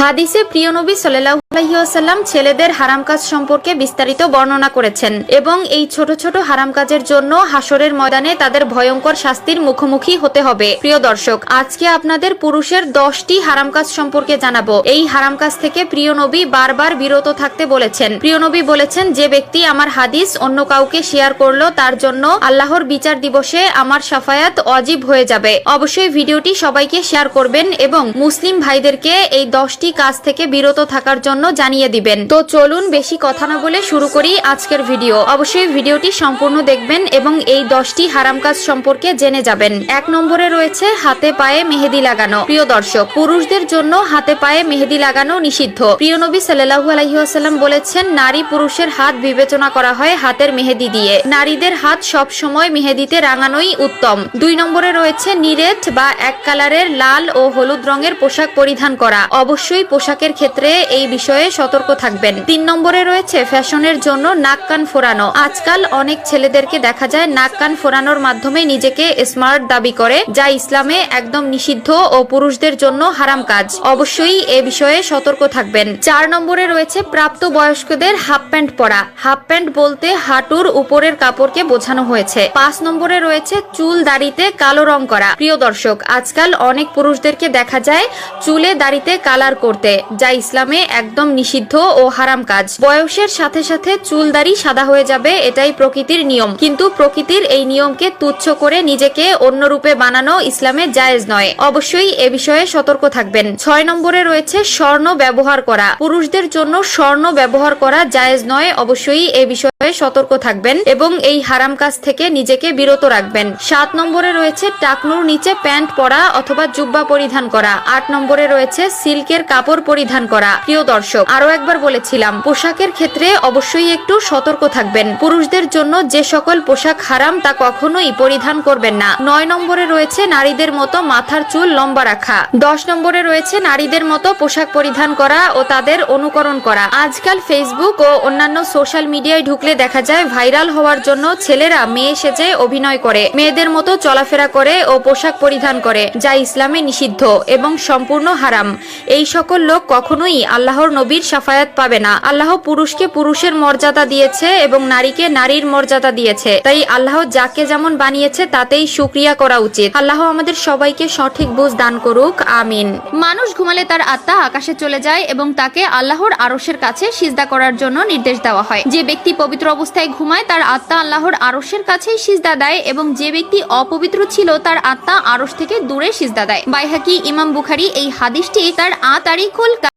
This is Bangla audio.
হাদিসে প্রিয় নবী সাল্লাম ছেলেদের হারাম কাজ সম্পর্কে বিস্তারিত বর্ণনা করেছেন এবং এই ছোট ছোট হারাম কাজের জন্য হাসরের ময়দানে তাদের ভয়ঙ্কর শাস্তির মুখোমুখি হতে হবে। প্রিয় দর্শক, আজকে আপনাদের পুরুষের দশটি হারাম কাজ সম্পর্কে জানাব। এই হারাম কাজ থেকে প্রিয় নবী বারবার বিরত থাকতে বলেছেন। প্রিয় নবী বলেছেন, যে ব্যক্তি আমার হাদিস অন্য কাউকে শেয়ার করল, তার জন্য আল্লাহর বিচার দিবসে আমার সাফায়াত অজীব হয়ে যাবে। অবশ্যই ভিডিওটি সবাইকে শেয়ার করবেন এবং মুসলিম ভাইদেরকে এই দশটি কাজ থেকে বিরত থাকার জন্য জানিয়ে দিবেন। তো চলুন বেশি কথা না বলে শুরু করি আজকের ভিডিও। অবশ্যই ভিডিওটি সম্পূর্ণ দেখবেন এবং এই দশটি হারাম কাজ সম্পর্কে জেনে যাবেন। এক নম্বরে রয়েছে হাতে পায়ে মেহেদি লাগানো। প্রিয় দর্শক, পুরুষদের জন্য হাতে পায়ে মেহেদি লাগানো নিষিদ্ধ। প্রিয় নবী সাল্লাহু আলহিহাস্লাম বলেছেন, নারী পুরুষের হাত বিবেচনা করা হয় হাতের মেহেদি দিয়ে। নারীদের হাত সব সময় মেহেদিতে রাঙানোই উত্তম। দুই নম্বরে রয়েছে নিরেট বা এক কালারের লাল ও হলুদ রঙের পোশাক পরিধান করা। অবশ্যই পোশাকের ক্ষেত্রে এই বিষয়ে সতর্ক থাকবেন। তিন নম্বরে রয়েছে ফ্যাশনের জন্য নাক কান ফোরানো। আজকাল অনেক ছেলেদেরকে দেখা যায় নাক কান ফোরানোর মাধ্যমে নিজেকে স্মার্ট দাবি করে, যা ইসলামে একদম নিষিদ্ধ ও পুরুষদের জন্য হারাম কাজ। অবশ্যই এ বিষয়ে সতর্ক থাকবেন। চার নম্বরে রয়েছে প্রাপ্ত বয়স্কদের হাফ প্যান্ট পরা। হাফ প্যান্ট বলতে হাঁটুর উপরের কাপড়কে বোঝানো হয়েছে। পাঁচ নম্বরে রয়েছে চুল দাড়িতে কালো রং করা। প্রিয় দর্শক, আজকাল অনেক পুরুষদেরকে দেখা যায় চুলে দাড়িতে কালার করতে, যা ইসলামে একদম নিষিদ্ধ ও হারাম কাজ। বয়সের সাথে সাথে চুল দাড়ি সাদা হয়ে যাবে, এটাই প্রকৃতির নিয়ম। কিন্তু প্রকৃতির এই নিয়মকে তুচ্ছ করে নিজেকে অন্য রূপে বানানো ইসলামে জায়েজ নয়। অবশ্যই এ বিষয়ে সতর্ক থাকবেন। ছয় নম্বরে রয়েছে স্বর্ণ ব্যবহার করা। পুরুষদের জন্য স্বর্ণ ব্যবহার করা জায়েজ নয়, অবশ্যই এ বিষয়ে সতর্ক থাকবেন এবং এই হারাম কাজ থেকে নিজেকে বিরত রাখবেন। সাত নম্বরে রয়েছে টাকনুর নিচে প্যান্ট পরা অথবা জুব্বা পরিধান করা। আট নম্বরে রয়েছে সিল্কের কাপড় পরিধান করা। প্রিয় দর্শক আরও একবার বলেছিলাম, পোশাকের ক্ষেত্রে অবশ্যই একটু সতর্ক থাকবেন। পুরুষদের জন্য যে সকল পোশাক হারাম তা কখনোই পরিধান করবেন না। নয় নম্বরে রয়েছে নারীদের মতো মাথার চুল লম্বা রাখা। দশ নম্বরে রয়েছে নারীদের মতো পোশাক পরিধান করা ও তাদের অনুকরণ করা। আজকাল ফেসবুক ও অন্যান্য সোশ্যাল মিডিয়ায় ঢুকলে দেখা যায়, ভাইরাল হওয়ার জন্য ছেলেরা মেয়ে সেজে অভিনয় করে, মেয়েদের মতো চলাফেরা করে ও পোশাক পরিধান করে, যা ইসলামে নিষিদ্ধ এবং সম্পূর্ণ হারাম। এই সকল লোক কখনোই আল্লাহর নবীর সাফায়াত পাবে না। আল্লাহ পুরুষকে পুরুষের মর্যাদা দিয়েছে এবং নারীকে নারীর মর্যাদা দিয়েছে। তাই আল্লাহ যাকে যেমন বানিয়েছে, তাতেই সুক্রিয়া করা উচিত। আল্লাহ আমাদের সবাইকে সঠিক বুঝ দান করুক। আমিন। মানুষ ঘুমালে তার আত্মা আকাশে চলে যায় এবং তাকে আল্লাহর আরশের কাছে সিজদা করার জন্য নির্দেশ দেওয়া হয়। যে ব্যক্তি পবিত্র অবস্থায় ঘুমায়, তার আত্মা আল্লাহর আরশের কাছেই সিজদা দেয় এবং যে ব্যক্তি অপবিত্র ছিল, তার আত্মা আরশ থেকে দূরে সিজদা দেয়। বাইহাকি, ইমাম বুখারি এই হাদিসটি তার আ তারিকুল